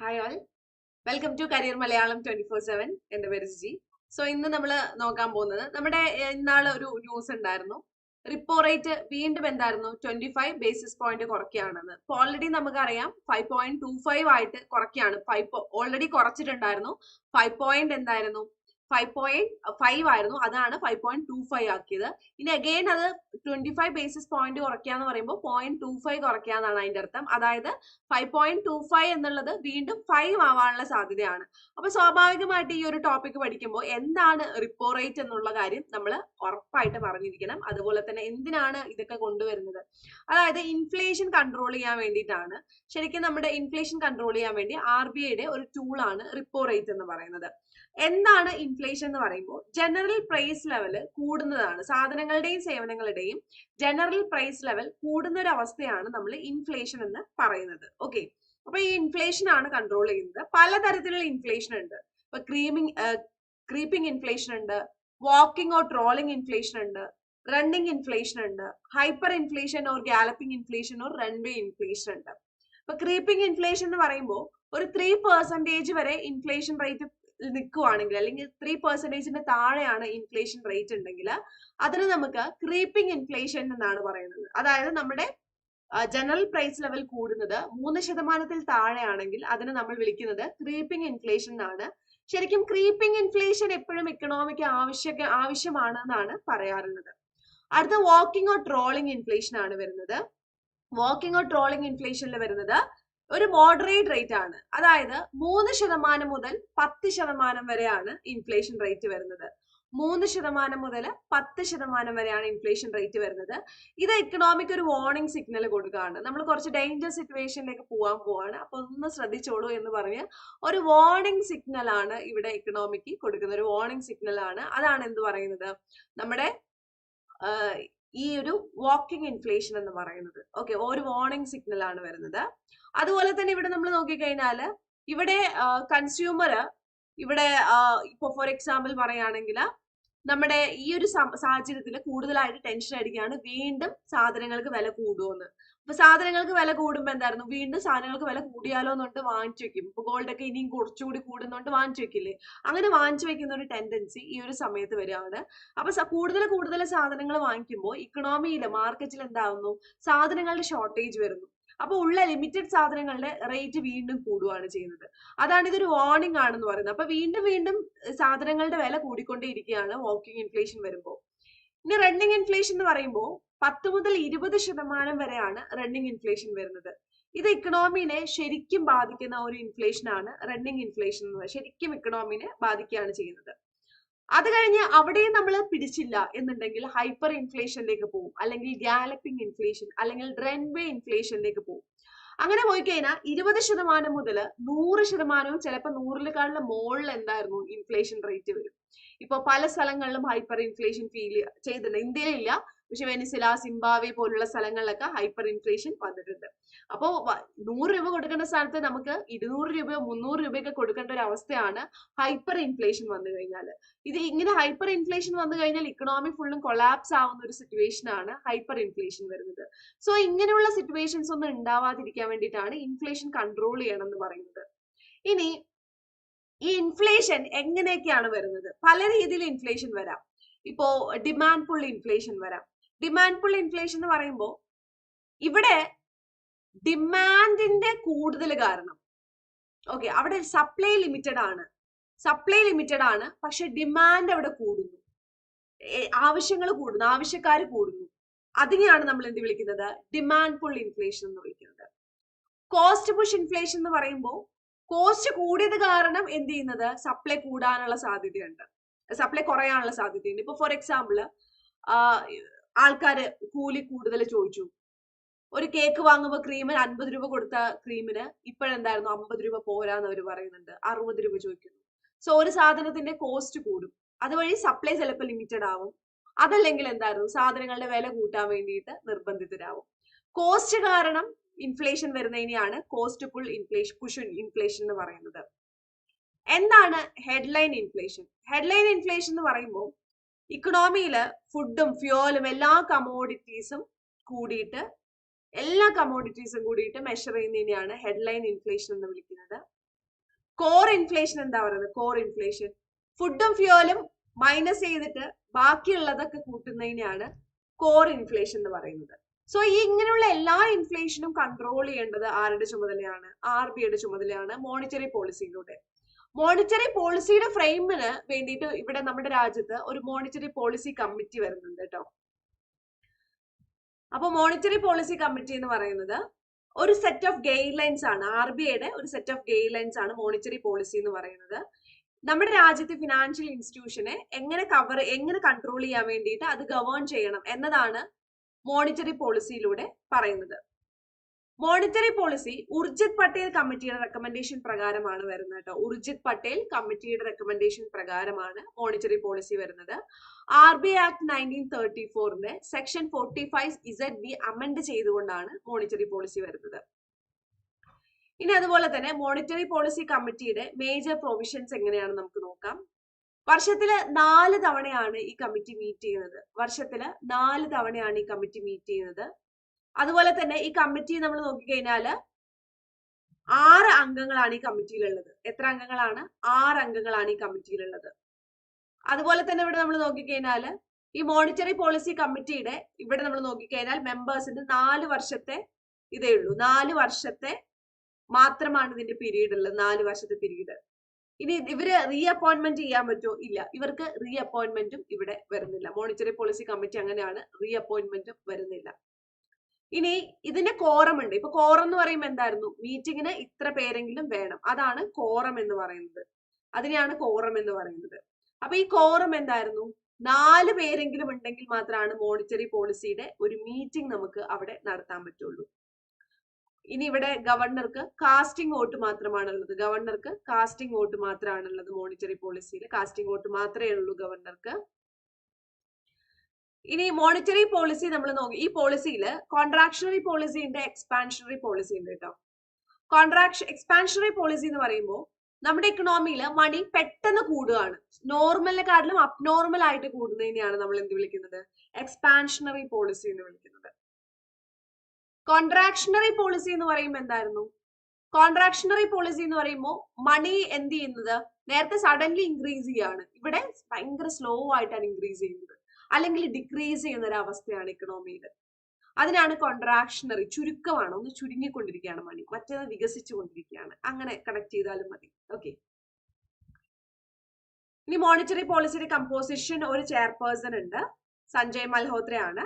Hi all welcome to career Malayalam twenty four seven എന്റെ പേര് G so ഇന്ന് നമ്മൾ നോക്കാൻ പോകുന്നത് നമ്മുടെ ഇന്നാളെ ഒരു ന്യൂസ് ഉണ്ടായിരുന്നു. റിപ്പോ റേറ്റ് വീണ്ടും എന്തായിരുന്നു? ട്വന്റി ഫൈവ് ബേസിസ് പോയിന്റ് കുറയ്ക്കുകയാണെന്ന്. ഇപ്പൊ ഓൾറെഡി നമുക്കറിയാം ഫൈവ് പോയിന്റ് ടു ഫൈവ് ആയിട്ട് കുറയ്ക്കുകയാണ്. ഫൈവ് ഓൾറെഡി കുറച്ചിട്ടുണ്ടായിരുന്നു. ഫൈവ് പോയിന്റ് എന്തായിരുന്നു? ഫൈവ് പോയിന്റ് ഫൈവ് ആയിരുന്നു. അതാണ് ഫൈവ് പോയിന്റ് ടു ഫൈവ് ആക്കിയത്. ഇനി അഗെയിൻ അത് ട്വന്റി ഫൈവ് ബേസിസ് പോയിന്റ് കുറയ്ക്കുക എന്ന് പറയുമ്പോൾ പോയിന്റ് ടു ഫൈവ് കുറയ്ക്കുക എന്നാണ് അതിന്റെ അർത്ഥം. അതായത് ഫൈവ് പോയിന്റ് ടു ഫൈവ് എന്നുള്ളത് വീണ്ടും ഫൈവ് ആവാനുള്ള സാധ്യതയാണ്. അപ്പൊ സ്വാഭാവികമായിട്ട് ഈ ഒരു ടോപ്പിക് പഠിക്കുമ്പോൾ എന്താണ് റിപ്പോ റേറ്റ് എന്നുള്ള കാര്യം നമ്മൾ ഉറപ്പായിട്ട് പറഞ്ഞിരിക്കണം അതുപോലെ തന്നെ എന്തിനാണ് ഇതൊക്കെ കൊണ്ടുവരുന്നത്? അതായത് ഇൻഫ്ലേഷൻ കൺട്രോൾ ചെയ്യാൻ വേണ്ടിയിട്ടാണ്. ശരിക്കും നമ്മുടെ ഇൻഫ്ലേഷൻ കൺട്രോൾ ചെയ്യാൻ വേണ്ടി ആർ ബി ഐയുടെ ഒരു ടൂളാണ് റിപ്പോ റേറ്റ് എന്ന് പറയുന്നത്. എന്താണ് ഇൻഫ്ലേഷൻ എന്ന് പറയുമ്പോൾ ജനറൽ പ്രൈസ് ലെവൽ കൂടുന്നതാണ്. സാധനങ്ങളുടെയും സേവനങ്ങളുടെയും ജനറൽ പ്രൈസ് ലെവൽ കൂടുന്ന ഒരു അവസ്ഥയാണ് നമ്മൾ ഇൻഫ്ലേഷൻ എന്ന് പറയുന്നത്. ഓക്കെ അപ്പൊ ഈ ഇൻഫ്ലേഷൻ ആണ് കൺട്രോൾ ചെയ്യുന്നത്. പലതരത്തിലുള്ള ഇൻഫ്ലേഷൻ ഉണ്ട്. ഇപ്പൊ ക്രീമിങ് ക്രീപ്പിംഗ് ഇൻഫ്ലേഷൻ ഉണ്ട്. വാക്കിംഗ് ഓർ ട്രോളിംഗ് ഇൻഫ്ലേഷൻ ഉണ്ട്. റണ്ണിങ് ഇൻഫ്ലേഷൻ ഉണ്ട്. Hyper inflation or galloping inflation or runaway inflation ഉണ്ട്. ഇപ്പൊ ക്രീപ്പിംഗ് ഇൻഫ്ലേഷൻ എന്ന് പറയുമ്പോൾ ഒരു ത്രീ പെർസെന്റേജ് വരെ ഇൻഫ്ലേഷൻ റേറ്റ് നിൽക്കുവാണെങ്കിൽ അല്ലെങ്കിൽ ത്രീ പെർസെന്റേജിന്റെ താഴെയാണ് ഇൻഫ്ലേഷൻ റേറ്റ് ഉണ്ടെങ്കിൽ അതിന് നമുക്ക് ക്രീപ്പിംഗ് ഇൻഫ്ലേഷൻ എന്നാണ് പറയുന്നത്. അതായത് നമ്മുടെ ജനറൽ പ്രൈസ് ലെവൽ കൂടുന്നത് മൂന്ന് ശതമാനത്തിൽ താഴെയാണെങ്കിൽ അതിനെ നമ്മൾ വിളിക്കുന്നത് ക്രീപ്പിംഗ് ഇൻഫ്ലേഷൻ എന്നാണ്. ശരിക്കും ക്രീപ്പിംഗ് ഇൻഫ്ലേഷൻ എപ്പോഴും ഇക്കണോമിക്ക് ആവശ്യ ആവശ്യമാണ് എന്നാണ് പറയാറുള്ളത്. അടുത്ത വാക്കിംഗ് ഓർ ട്രോളിംഗ് ഇൻഫ്ലേഷൻ ആണ് വരുന്നത്. വാക്കിംഗ് ഓർ ട്രോളിംഗ് ഇൻഫ്ലേഷനിൽ വരുന്നത് ഒരു മോഡറേറ്റ് റേറ്റ് ആണ്. അതായത് മൂന്ന് ശതമാനം മുതൽ പത്ത് ശതമാനം വരെയാണ് ഇൻഫ്ലേഷൻ റേറ്റ് വരുന്നത്. മൂന്ന് ശതമാനം മുതൽ പത്ത് ശതമാനം വരെയാണ് ഇൻഫ്ലേഷൻ റേറ്റ് വരുന്നത്. ഇത് എക്കണോമിക് ഒരു വാർണിംഗ് സിഗ്നൽ കൊടുക്കുകയാണ്. നമ്മൾ കുറച്ച് ഡേഞ്ചർ സിറ്റുവേഷനിലേക്ക് പോകാൻ പോവാണ്. അപ്പൊ ഒന്ന് ശ്രദ്ധിച്ചോളൂ എന്ന് പറഞ്ഞ് ഒരു വാർണിംഗ് സിഗ്നൽ ആണ് ഇവിടെ എക്കണോമിക്ക് കൊടുക്കുന്ന ഒരു വാർണിംഗ് സിഗ്നൽ ആണ്. അതാണ് എന്ത് പറയുന്നത്? നമ്മുടെ ഈ ഒരു വാക്കിംഗ് ഇൻഫ്ലേഷൻ എന്ന് പറയുന്നത്. ഓക്കെ ഒരു വാർണിംഗ് സിഗ്നൽ ആണ് വരുന്നത്. അതുപോലെ തന്നെ ഇവിടെ നമ്മൾ നോക്കിക്കഴിഞ്ഞാൽ ഇവിടെ കൺസ്യൂമർ ഇവിടെ ഇപ്പോൾ ഇപ്പൊ ഫോർ എക്സാമ്പിൾ പറയുകയാണെങ്കിൽ നമ്മുടെ ഈ ഒരു സാഹചര്യത്തിൽ കൂടുതലായിട്ട് ടെൻഷൻ അടിക്കുകയാണ് വീണ്ടും സാധനങ്ങൾക്ക് വില കൂടുമെന്ന് അപ്പൊ സാധനങ്ങൾക്ക് വില കൂടുമ്പോ എന്തായിരുന്നു? വീണ്ടും സാധനങ്ങൾക്ക് വില കൂടിയാലോ എന്നുകൊണ്ട് വാങ്ങിച്ചു വെക്കും. ഇപ്പൊ ഗോൾഡ് ഒക്കെ ഇനിയും കുറച്ചുകൂടി കൂടുന്നോണ്ട് വാങ്ങിച്ചു വെക്കില്ലേ? അങ്ങനെ വാങ്ങിച്ചു വെക്കുന്ന ഒരു ടെൻഡൻസി ഈ ഒരു സമയത്ത് വരികയാണ്. അപ്പൊ കൂടുതൽ കൂടുതൽ സാധനങ്ങൾ വാങ്ങിക്കുമ്പോൾ ഇക്കണോമിയിൽ മാർക്കറ്റിൽ എന്താവുന്നു? സാധനങ്ങളുടെ ഷോർട്ടേജ് വരുന്നു. അപ്പൊ ഉള്ള ലിമിറ്റഡ് സാധനങ്ങളുടെ റേറ്റ് വീണ്ടും കൂടുകയാണ് ചെയ്യുന്നത്. അതാണ് ഇതൊരു വാർണിംഗ് ആണെന്ന് പറയുന്നത്. അപ്പൊ വീണ്ടും വീണ്ടും സാധനങ്ങളുടെ വില കൂടിക്കൊണ്ടേയിരിക്കുകയാണ് വാക്കിംഗ് ഇൻഫ്ലേഷൻ വരുമ്പോൾ ഇനി റണ്ണിങ് ഇൻഫ്ലേഷൻ എന്ന് പറയുമ്പോൾ പത്ത് മുതൽ ഇരുപത് ശതമാനം വരെയാണ് റണ്ണിങ് ഇൻഫ്ലേഷൻ വരുന്നത്. ഇത് ഇക്കണോമിനെ ശരിക്കും ബാധിക്കുന്ന ഒരു ഇൻഫ്ലേഷൻ ആണ് റണ്ണിങ് ഇൻഫ്ലേഷൻ എന്ന് ശരിക്കും ഇക്കണോമിനെ ബാധിക്കുകയാണ് ചെയ്യുന്നത്. അത് കഴിഞ്ഞ് അവിടെയും നമ്മൾ പിടിച്ചില്ല എന്നുണ്ടെങ്കിൽ ഹൈപ്പർ ഇൻഫ്ലേഷനിലേക്ക് പോകും. അല്ലെങ്കിൽ ഗാലപ്പിംഗ് ഇൻഫ്ലേഷൻ അല്ലെങ്കിൽ റൺവേ ഇൻഫ്ലേഷനിലേക്ക് പോകും. അങ്ങനെ പോയി കഴിഞ്ഞാൽ ഇരുപത് ശതമാനം മുതൽ നൂറ് ശതമാനവും ചിലപ്പോൾ നൂറിലേക്കാളുടെ മുകളിൽ എന്തായിരുന്നു ഇൻഫ്ലേഷൻ റേറ്റ് വരും. ഇപ്പൊ പല സ്ഥലങ്ങളിലും ഹൈപ്പർ ഇൻഫ്ലേഷൻ ഫീൽ ചെയ്തിട്ടുണ്ട്. ഇന്ത്യയിലില്ല. പക്ഷെ വെനിസില സിംബാവെ പോലുള്ള സ്ഥലങ്ങളിലൊക്കെ ഹൈപ്പർ ഇൻഫ്ലേഷൻ വന്നിട്ടുണ്ട്. അപ്പോൾ നൂറ് രൂപ കൊടുക്കേണ്ട സ്ഥലത്ത് നമുക്ക് ഇരുന്നൂറ് രൂപയോ മുന്നൂറ് രൂപയൊക്കെ കൊടുക്കേണ്ട ഒരു അവസ്ഥയാണ് ഹൈപ്പർ ഇൻഫ്ലേഷൻ വന്നു കഴിഞ്ഞാൽ ഇത് ഇങ്ങനെ ഹൈപ്പർ ഇൻഫ്ലേഷൻ വന്നു കഴിഞ്ഞാൽ ഇക്കണോമി ഫുള്ളും കൊളാപ്സ് ആവുന്ന ഒരു സിറ്റുവേഷൻ ആണ് ഹൈപ്പർ ഇൻഫ്ലേഷൻ വരുന്നത്. സോ ഇങ്ങനെയുള്ള സിറ്റുവേഷൻസ് ഒന്നും ഉണ്ടാവാതിരിക്കാൻ വേണ്ടിയിട്ടാണ് ഇൻഫ്ലേഷൻ കൺട്രോൾ ചെയ്യണം എന്ന് പറയുന്നത്. ഇനി ഈ ഇൻഫ്ലേഷൻ എങ്ങനെയൊക്കെയാണ് വരുന്നത്? പല രീതിയിൽ ഇൻഫ്ലേഷൻ വരാം. ഇപ്പോ ഡിമാൻഡ് പുൾ ഇൻഫ്ലേഷൻ വരാം. ഡിമാൻഡ് പുൾ ഇൻഫ്ലേഷൻ എന്ന് പറയുമ്പോൾ ഇവിടെ ഡിമാൻഡിന്റെ കൂടുതൽ കാരണം. ഓക്കെ അവിടെ സപ്ലൈ ലിമിറ്റഡ് ആണ്. സപ്ലൈ ലിമിറ്റഡ് ആണ് പക്ഷെ ഡിമാൻഡ് അവിടെ കൂടുന്നു. ആവശ്യങ്ങൾ കൂടുന്നു ആവശ്യക്കാർ കൂടുന്നു. അതിനെയാണ് നമ്മൾ എന്ത് വിളിക്കുന്നത്? ഡിമാൻഡ് പുൾ ഇൻഫ്ലേഷൻ എന്ന് വിളിക്കുന്നത്. കോസ്റ്റ് പുഷ് ഇൻഫ്ലേഷൻ എന്ന് പറയുമ്പോൾ കോസ്റ്റ് കൂടിയത് കാരണം എന്ത് ചെയ്യുന്നത്? സപ്ലൈ കൂടാനുള്ള സാധ്യതയുണ്ട്. സപ്ലൈ കുറയാനുള്ള സാധ്യതയുണ്ട്. ഇപ്പൊ ഫോർ എക്സാമ്പിൾ ആൾക്കാര് കൂലി കൂടുതൽ ചോദിച്ചു. ഒരു കേക്ക് വാങ്ങുമ്പോൾ ക്രീമിന് അൻപത് രൂപ കൊടുത്ത ക്രീമിന് ഇപ്പോഴെന്തായിരുന്നു അമ്പത് രൂപ പോരാന്ന് അവർ പറയുന്നുണ്ട്. അറുപത് രൂപ ചോദിക്കുന്നു. സോ ഒരു സാധനത്തിന്റെ കോസ്റ്റ് കൂടും. അതുവഴി സപ്ലൈ ചിലപ്പോൾ ലിമിറ്റഡ് ആവും. അതല്ലെങ്കിൽ എന്തായിരുന്നു? സാധനങ്ങളുടെ വില കൂട്ടാൻ വേണ്ടിയിട്ട് നിർബന്ധിതരാവും. കോസ്റ്റ് കാരണം inflation വരുന്നതിനെയാണ് cost pull inflation push inflation എന്ന് പറയുന്നത്. എന്താണ് ഹെഡ്ലൈൻ ഇൻഫ്ലേഷൻ ഹെഡ്ലൈൻ ഇൻഫ്ലേഷൻ എന്ന് പറയുമ്പോൾ ഇക്കണോമിയിൽ ഫുഡും ഫ്യൂവലും എല്ലാ കമോഡിറ്റീസും കൂടിയിട്ട് എല്ലാ കമോഡിറ്റീസും കൂടിയിട്ട് മെഷർ ചെയ്യുന്നതിനെയാണ് ഹെഡ്ലൈൻ ഇൻഫ്ലേഷൻ എന്ന് വിളിക്കുന്നത്. കോർ ഇൻഫ്ലേഷൻ എന്താ പറയുന്നത്? കോർ ഇൻഫ്ലേഷൻ ഫുഡും ഫ്യൂവലും മൈനസ് ചെയ്തിട്ട് ബാക്കിയുള്ളതൊക്കെ കൂട്ടുന്നതിനെയാണ് കോർ ഇൻഫ്ലേഷൻ എന്ന് പറയുന്നത്. സോ ഈ ഇങ്ങനെയുള്ള എല്ലാ ഇൻഫ്ലേഷനും കൺട്രോൾ ചെയ്യേണ്ടത് ആരുടെ ചുമതലയാണ്? ആർ ബി ഐയുടെ ചുമതലയാണ് മോണിറ്ററി പോളിസിയിലൂടെ മോണിറ്ററി പോളിസിയുടെ ഫ്രെയിമിന് വേണ്ടിയിട്ട് ഇവിടെ നമ്മുടെ രാജ്യത്ത് ഒരു മോണിറ്ററി പോളിസി കമ്മിറ്റി വരുന്നുണ്ട് കേട്ടോ അപ്പൊ മോണിറ്ററി പോളിസി കമ്മിറ്റി എന്ന് പറയുന്നത് ഒരു സെറ്റ് ഓഫ് ഗൈഡ് ലൈൻസ് ആണ് ആർ ബി ഐയുടെ ഒരു സെറ്റ് ഓഫ് ഗൈഡ് ലൈൻസ് ആണ് മോണിറ്ററി പോളിസി എന്ന് പറയുന്നത്. നമ്മുടെ രാജ്യത്തെ ഫിനാൻഷ്യൽ ഇൻസ്റ്റിറ്റ്യൂഷനെ എങ്ങനെ കവർ എങ്ങനെ കൺട്രോൾ ചെയ്യാൻ വേണ്ടിയിട്ട് അത് ഗവേൺ ചെയ്യണം എന്നതാണ് മോണിറ്ററി പോളിസിയിലൂടെ പറയുന്നത്. മോണിറ്ററി പോളിസി ഉർജിത് പട്ടേൽ കമ്മിറ്റിയുടെ റെക്കമെൻഡേഷൻ പ്രകാരമാണ് വരുന്നത് കേട്ടോ ഉർജിത് പട്ടേൽ കമ്മിറ്റിയുടെ റെക്കമെൻഡേഷൻ പ്രകാരമാണ് മോണിറ്ററി പോളിസി വരുന്നത്. R B act nineteen thirty ഫോറിന്റെ section forty five Z B amend ചെയ്തുകൊണ്ടാണ് മോണിറ്ററി പോളിസി വരുന്നത്. ഇനി അതുപോലെ തന്നെ മോണിറ്ററി പോളിസി കമ്മിറ്റിയുടെ മേജർ പ്രൊവിഷൻസ് എങ്ങനെയാണ് നമുക്ക് നോക്കാം. വർഷത്തിൽ നാല് തവണയാണ് ഈ കമ്മിറ്റി മീറ്റ് ചെയ്യുന്നത്. വർഷത്തിൽ നാല് തവണയാണ് ഈ കമ്മിറ്റി മീറ്റ് ചെയ്യുന്നത്. അതുപോലെ തന്നെ ഈ കമ്മിറ്റി നമ്മൾ നോക്കിക്കഴിഞ്ഞാൽ ആറ് അംഗങ്ങളാണ് ഈ കമ്മിറ്റിയിലുള്ളത് എത്ര അംഗങ്ങളാണ്? ആറ് അംഗങ്ങളാണ് ഈ കമ്മിറ്റിയിലുള്ളത് അതുപോലെ തന്നെ ഇവിടെ നമ്മൾ നോക്കിക്കഴിഞ്ഞാൽ ഈ മോണിറ്ററി പോളിസി കമ്മിറ്റിയുടെ ഇവിടെ നമ്മൾ നോക്കിക്കഴിഞ്ഞാൽ മെമ്പേഴ്സിന്റെ നാല് വർഷത്തെ ഇതേ ഉള്ളൂ. നാല് വർഷത്തെ മാത്രമാണ് ഇതിന്റെ പീരീഡ് ഉള്ളത്. നാല് വർഷത്തെ പീരീഡ് ഇനി ഇവർ റീ അപ്പോയിന്റ്മെന്റ് ചെയ്യാൻ പറ്റുമോ ഇല്ല. ഇവർക്ക് റീ അപ്പോയിന്റ്മെന്റും ഇവിടെ വരുന്നില്ല. മോണിറ്ററി പോളിസി കമ്മിറ്റി അങ്ങനെയാണ് റീ അപ്പോയിന്റ്മെന്റും വരുന്നില്ല. ഇനി ഇതിന്റെ കോറം ഉണ്ട്. ഇപ്പൊ കോറം എന്ന് പറയുമ്പോൾ എന്തായിരുന്നു? മീറ്റിങ്ങിന് ഇത്ര പേരെങ്കിലും വേണം. അതാണ് കോറം എന്ന് പറയുന്നത്. അതിനെയാണ് കോറം എന്ന് പറയുന്നത്. അപ്പൊ ഈ കോറം എന്തായിരുന്നു? നാല് പേരെങ്കിലും ഉണ്ടെങ്കിൽ മാത്രമാണ് മോണിറ്ററി പോളിസിയുടെ ഒരു മീറ്റിംഗ് നമുക്ക് അവിടെ നടത്താൻ പറ്റുള്ളൂ. ഇനി ഇവിടെ ഗവർണർക്ക് കാസ്റ്റിംഗ് വോട്ട് മാത്രമാണ് ഉള്ളത് ഗവർണർക്ക് കാസ്റ്റിംഗ് വോട്ട് മാത്രമാണുള്ളത് മോണിറ്ററി പോളിസിയിൽ കാസ്റ്റിംഗ് വോട്ട് മാത്രമേ ഉള്ളൂ ഗവർണർക്ക്. ഇനി മോണിറ്ററി പോളിസി നമ്മൾ നോക്കി. ഈ പോളിസിയിൽ കോൺട്രാക്ഷണറി പോളിസി ഉണ്ട് എക്സ്പാൻഷണറി പോളിസി ഉണ്ട് കേട്ടോ കോൺട്രാക്ഷൻ എക്സ്പാൻഷണറി പോളിസി എന്ന് പറയുമ്പോൾ നമ്മുടെ ഇക്കണോമിയിൽ മണി പെട്ടെന്ന് കൂടുകയാണ്. നോർമലിനെക്കാട്ടിലും അബ്നോർമൽ ആയിട്ട് കൂടുന്നതിനെയാണ് നമ്മൾ എന്ത് വിളിക്കുന്നത്? എക്സ്പാൻഷണറി പോളിസി എന്ന് വിളിക്കുന്നത്. കോൺട്രാക്ഷണറി പോളിസി എന്ന് പറയുമ്പോൾ എന്തായിരുന്നു? കോൺട്രാക്ഷണറി പോളിസി എന്ന് പറയുമ്പോൾ മണി എന്ത് ചെയ്യുന്നത്? നേരത്തെ സഡൻലി ഇൻക്രീസ് ചെയ്യാണ്. ഇവിടെ ഭയങ്കര സ്ലോ ആയിട്ടാണ് ഇൻക്രീസ് ചെയ്യുന്നത്. അല്ലെങ്കിൽ ഡിക്രീസ് ചെയ്യുന്ന ഒരു അവസ്ഥയാണ് ഇക്കണോമിയിൽ അതിനാണ് കോൺട്രാക്ഷണറി ചുരുക്കമാണ്. ഒന്ന് ചുരുങ്ങിക്കൊണ്ടിരിക്കുകയാണ് മണി മറ്റേത് വികസിച്ചു കൊണ്ടിരിക്കുകയാണ് അങ്ങനെ കണക്ട് ചെയ്താലും മതി. ഓക്കെ ഇനി മോണിറ്ററി പോളിസിയുടെ കമ്പോസിഷൻ ഒരു ചെയർപേഴ്സൺ ഉണ്ട്. സഞ്ജയ് മൽഹോത്രയാണ്.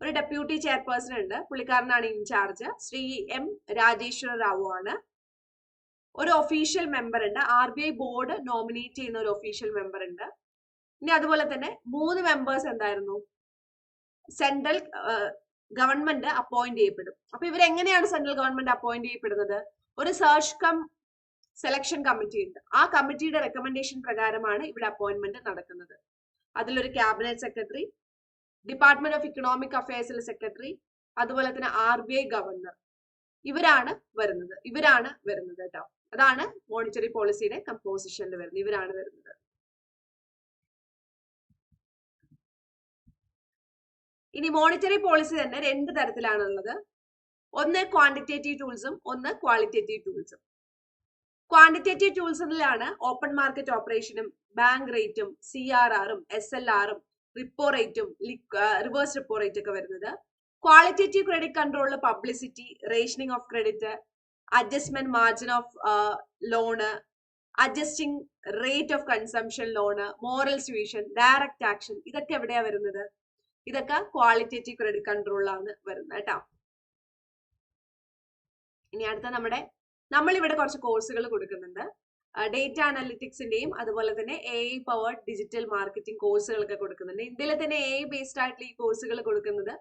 ഒരു ഡെപ്യൂട്ടി ചെയർപേഴ്സൺ ഉണ്ട്. പുള്ളിക്കാരനാണ് ഇൻചാർജ് ശ്രീ എം രാജേശ്വര റാവു ആണ്. ഒരു ഒഫീഷ്യൽ മെമ്പർ ഉണ്ട്. R B I board nominate ചെയ്യുന്ന ഒരു ഒഫീഷ്യൽ മെമ്പർ ഉണ്ട്. ഇനി അതുപോലെ തന്നെ മൂന്ന് മെമ്പേഴ്സ് എന്തായിരുന്നു? സെൻട്രൽ ഗവൺമെന്റ് അപ്പോയിന്റ് ചെയ്യപ്പെടും. അപ്പൊ ഇവരെങ്ങനെയാണ് സെൻട്രൽ ഗവൺമെന്റ് അപ്പോയിന്റ് ചെയ്യപ്പെടുന്നത്? ഒരു സെർച്ച് കം സെലക്ഷൻ കമ്മിറ്റി ഉണ്ട്. ആ കമ്മിറ്റിയുടെ റെക്കമെൻഡേഷൻ പ്രകാരമാണ് ഇവിടെ അപ്പോയിന്റ്മെന്റ് നടക്കുന്നത്. അതിലൊരു cabinet secretary department of economic അഫയേഴ്സിലെ secretary അതുപോലെ തന്നെ ആർ ബി ഐ ഗവർണർ ഇവരാണ് വരുന്നത്. ഇവരാണ് വരുന്നത് കേട്ടോ. അതാണ് മോണിറ്ററി പോളിസിയുടെ കമ്പോസിഷനിൽ വരുന്നത്. ഇവരാണ് വരുന്നത്. ഇനി മോണിറ്ററി പോളിസി തന്നെ രണ്ട് തരത്തിലാണുള്ളത്. ഒന്ന് ക്വാണ്ടിറ്റേറ്റീവ് ടൂൾസും ഒന്ന് ക്വാളിറ്റേറ്റീവ് ടൂൾസും ക്വാണ്ടിറ്റേറ്റീവ് ടൂൾസിലാണ് ഓപ്പൺ മാർക്കറ്റ് ഓപ്പറേഷനും ബാങ്ക് റേറ്റും സി ആർ ആറും എസ് എൽ ആറും റിപ്പോ റേറ്റും റിവേഴ്സ് റിപ്പോ റേറ്റ് ഒക്കെ വരുന്നത്. ക്വാളിറ്റേറ്റീവ് ക്രെഡിറ്റ് കൺട്രോളിൽ publicity rationing of credit adjustment margin of loan adjusting rate of consumption loan moral suasion direct action ഇതൊക്കെ എവിടെയാ വരുന്നത്? ഇതൊക്കെ ക്വാളിറ്റേറ്റീവ് ക്രെഡിറ്റ് കൺട്രോളിലാണ് വരുന്നത് കേട്ടോ. ഇനി അടുത്ത നമ്മുടെ നമ്മൾ ഇവിടെ കുറച്ച് കോഴ്സുകൾ കൊടുക്കുന്നുണ്ട്. ഡേറ്റ അനലിറ്റിക്സിന്റെയും അതുപോലെ തന്നെ A I power digital marketing കോഴ്സുകളൊക്കെ കൊടുക്കുന്നുണ്ട്. ഇന്ത്യയിലെ തന്നെ എ ഐ ബേസ്ഡ് ആയിട്ടുള്ള ഈ കോഴ്സുകൾ കൊടുക്കുന്നത്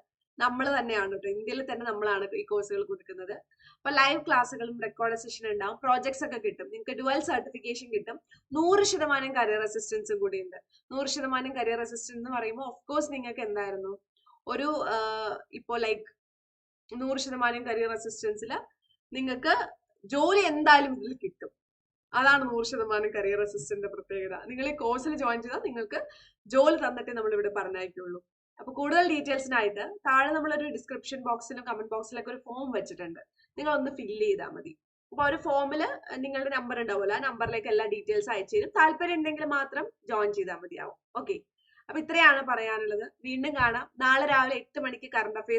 നമ്മൾ തന്നെയാണ് കേട്ടോ ഇന്ത്യയിൽ തന്നെ നമ്മളാണ് ഈ കോഴ്സുകൾ കൊടുക്കുന്നത്. അപ്പൊ ലൈവ് ക്ലാസ്സുകളും റെക്കോർഡ് സെഷൻ ഉണ്ടാവും. പ്രോജക്ട്സ് ഒക്കെ കിട്ടും. നിങ്ങൾക്ക് ഡുവൽ സർട്ടിഫിക്കേഷൻ കിട്ടും. നൂറ് ശതമാനം കരിയർ അസിസ്റ്റൻസും കൂടി ഉണ്ട് നൂറ് ശതമാനം കരിയർ അസിസ്റ്റൻസ് എന്ന് പറയുമ്പോൾ ഓഫ് കോഴ്സ് നിങ്ങൾക്ക് എന്തായിരുന്നു? ഒരു ഇപ്പോ ലൈക്ക് നൂറ് ശതമാനം കരിയർ അസിസ്റ്റൻസിൽ നിങ്ങൾക്ക് ജോലി എന്തായാലും ഇതിൽ കിട്ടും. അതാണ് നൂറ് ശതമാനം കരിയർ അസിസ്റ്റന്റിന്റെ പ്രത്യേകത. നിങ്ങൾ ഈ കോഴ്സിൽ ജോയിൻ ചെയ്താൽ നിങ്ങൾക്ക് ജോലി തന്നിട്ടേ നമ്മൾ ഇവിടെ പറഞ്ഞയക്കുള്ളൂ. അപ്പൊ കൂടുതൽ ഡീറ്റെയിൽസിനായിട്ട് താഴെ നമ്മളൊരു ഡിസ്ക്രിപ്ഷൻ ബോക്സിലും കമന്റ് ബോക്സിലൊക്കെ ഒരു ഫോം വെച്ചിട്ടുണ്ട്. നിങ്ങൾ ഒന്ന് ഫില്ല് ചെയ്താൽ മതി. അപ്പൊ ഒരു ഫോമിൽ നിങ്ങളുടെ നമ്പർ ഉണ്ടാവുമല്ലോ. ആ നമ്പറിലേക്ക് എല്ലാ ഡീറ്റെയിൽസ് അയച്ചു തരും. താല്പര്യം ഉണ്ടെങ്കിൽ മാത്രം ജോയിൻ ചെയ്താൽ മതിയാവും. ഓക്കെ അപ്പൊ ഇത്രയാണ് പറയാനുള്ളത്. വീണ്ടും കാണാം. നാളെ രാവിലെ എട്ട് മണിക്ക് കറണ്ട് അഫയേഴ്സ്